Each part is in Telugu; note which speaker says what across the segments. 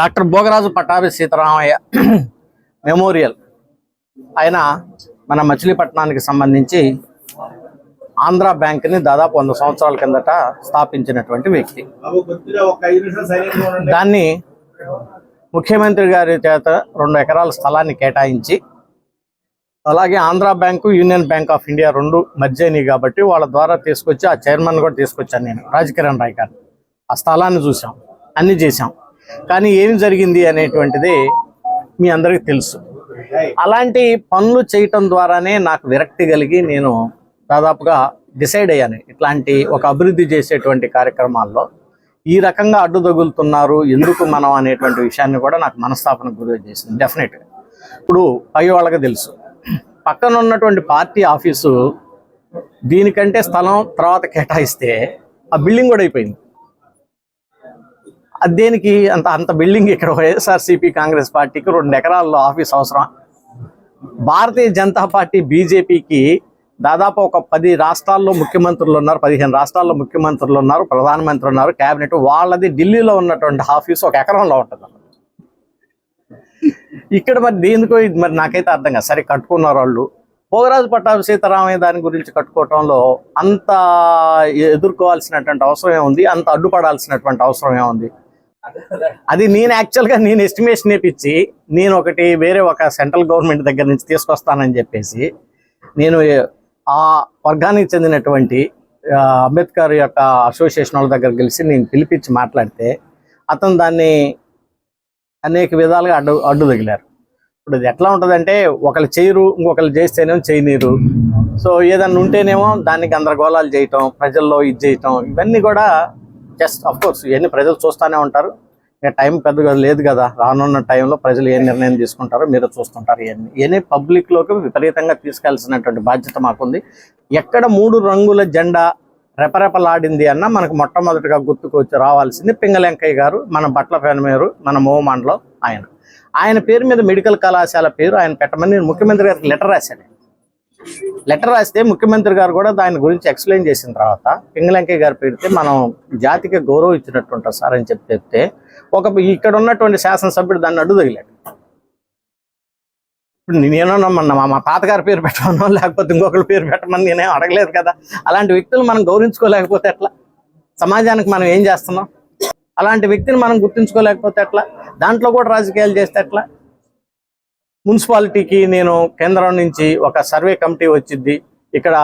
Speaker 1: Doctor Bhogaraju Pattabhi Sitaramayya memorial. ఆయన మన మచిలీపట్నానికి సంబంధించి ఆంధ్ర బ్యాంక్ని దాదాపు వంద సంవత్సరాల కిందట స్థాపించినటువంటి వ్యక్తి. దాన్ని ముఖ్యమంత్రి గారి చేత రెండు ఎకరాల స్థలాన్ని కేటాయించి అలాగే Andhra bank union bank of India రెండు మధ్య అయినాయి కాబట్టి వాళ్ళ ద్వారా తీసుకొచ్చి ఆ చైర్మన్ కూడా తీసుకొచ్చాను నేను రాజకిరణ్ రాయ్ గారు ఆ స్థలాన్ని చూసాం అన్ని చేశాం. కానీ ఏం జరిగింది అనేటువంటిది మీ అందరికీ తెలుసు. అలాంటి పనులు చేయటం ద్వారానే నాకు విరక్తి కలిగి నేను దాదాపుగా డిసైడ్ అయ్యాను ఇట్లాంటి ఒక అభివృద్ధి చేసేటువంటి కార్యక్రమాల్లో. ఈ రకంగా అడ్డు తగులుతున్నారు ఎందుకు మనం అనేటువంటి విషయాన్ని కూడా నాకు మనస్థాపన గురి చేసింది డెఫినెట్గా ఇప్పుడు పై వాళ్ళకి తెలుసు. పక్కన ఉన్నటువంటి పార్టీ ఆఫీసు దీనికంటే స్థలం తర్వాత కేటాయిస్తే ఆ బిల్డింగ్ కూడా అయిపోయింది. దేనికి అంత అంత బిల్డింగ్ ఇక్కడ వైఎస్ఆర్సీపీ కాంగ్రెస్ పార్టీకి రెండు ఎకరాల్లో ఆఫీస్ అవసరం. భారతీయ జనతా పార్టీ బీజేపీకి దాదాపు ఒక పది రాష్ట్రాల్లో ముఖ్యమంత్రులు ఉన్నారు పదిహేను రాష్ట్రాల్లో ముఖ్యమంత్రులు ఉన్నారు ప్రధానమంత్రి ఉన్నారు కేబినెట్ వాళ్ళది ఢిల్లీలో ఉన్నటువంటి ఆఫీస్ ఒక ఎకరంలో ఉంటుంది. ఇక్కడ మరి దేనికో ఇది మరి నాకైతే అర్థం కాదు. సరే కట్టుకున్నారు వాళ్ళు. భోగరాజు పట్టాభి సీతారామయ్య దాని గురించి కట్టుకోవటంలో అంత ఎదుర్కోవాల్సినటువంటి అవసరం ఏముంది? అంత అడ్డుపడాల్సినటువంటి అవసరం ఏముంది? అది నేను యాక్చువల్గా నేను ఎస్టిమేషన్ ఇప్పించి నేను ఒకటి వేరే ఒక సెంట్రల్ గవర్నమెంట్ దగ్గర నుంచి తీసుకొస్తానని చెప్పేసి నేను ఆ వర్గానికి చెందినటువంటి అంబేద్కర్ యొక్క అసోసియేషన్ వాళ్ళ దగ్గర కలిసి నేను పిలిపించి మాట్లాడితే అతను దాన్ని అనేక విధాలుగా అడ్డు అడ్డు తగిలారు ఇప్పుడు ఇది ఎట్లా ఉంటుందంటే ఒకళ్ళు చేయరు ఇంకొకళ్ళు చేస్తేనేమో చేయనీరు. సో ఏదన్నా ఉంటేనేమో దాన్ని గందరగోళాలు చేయటం ప్రజల్లో ఇది చేయటం ఇవన్నీ కూడా జస్ట్ అఫ్కోర్స్ ఇవన్నీ ప్రజలు చూస్తూనే ఉంటారు. ఇంకా టైం పెద్దగా లేదు కదా రానున్న టైంలో ప్రజలు ఏ నిర్ణయం తీసుకుంటారో మీరు చూస్తుంటారు ఇవన్నీ. ఇవన్నీ పబ్లిక్లోకి విపరీతంగా తీసుకెళ్ళాల్సినటువంటి బాధ్యత మాకుంది. ఎక్కడ మూడు రంగుల జెండా రెపరెపలాడింది అన్న మనకు మొట్టమొదటిగా గుర్తుకు వచ్చి రావాల్సింది పింగళెంకయ్య గారు మన బట్ల ఫెనమేరు మన మోమండలో ఆయన. ఆయన పేరు మీద మెడికల్ కళాశాల పేరు ఆయన పెట్టమని ముఖ్యమంత్రి గారికి లెటర్ రాశాను. లెటర్ రాస్తే ముఖ్యమంత్రి గారు కూడా దాని గురించి ఎక్స్ప్లెయిన్ చేసిన తర్వాత పింగళంకయ్య గారు పెడితే మనం జాతికి గౌరవం ఇచ్చినట్టు ఉంటుంది సార్ అని చెప్పి చెప్తే ఒక ఇక్కడ ఉన్నటువంటి శాసనసభ్యుడు దాన్ని అడ్డు తగిలాడు. ఇప్పుడు నేనేమన్నా మా మా తాతగారి పేరు పెట్టమనో లేకపోతే ఇంకొకరి పేరు పెట్టమని నేనేం అడగలేదు కదా. అలాంటి వ్యక్తులు మనం గౌరవించుకోలేకపోతే ఎట్లా? సమాజానికి మనం ఏం చేస్తున్నాం? అలాంటి వ్యక్తిని మనం గుర్తించుకోలేకపోతే ఎట్లా? దాంట్లో కూడా రాజకీయాలు చేస్తే ఎట్లా? మున్సిపాలిటీకి నేను కేంద్రం నుంచి ఒక సర్వే కమిటీ వచ్చింది ఇక్కడ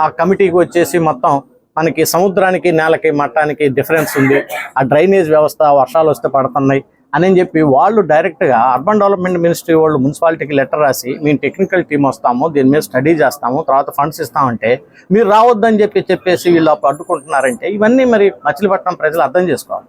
Speaker 1: ఆ కమిటీకి వచ్చేసి మొత్తం మనకి సముద్రానికి నేలకి మట్టానికి డిఫరెన్స్ ఉంది. ఆ డ్రైనేజ్ వ్యవస్థ వర్షాలు వస్తే పడుతున్నాయి అని చెప్పి వాళ్ళు డైరెక్ట్గా అర్బన్ డెవలప్మెంట్ మినిస్ట్రీ వాళ్ళు మున్సిపాలిటీకి లెటర్ రాసి మేము టెక్నికల్ టీం వస్తాము దీని మీద స్టడీ చేస్తాము తర్వాత ఫండ్స్ ఇస్తామంటే మీరు రావద్దని చెప్పి చెప్పేసి వీళ్ళు అడ్డుకుంటున్నారంటే ఇవన్నీ మరి మచిలీపట్నం ప్రజలు అర్థం చేసుకోవాలి.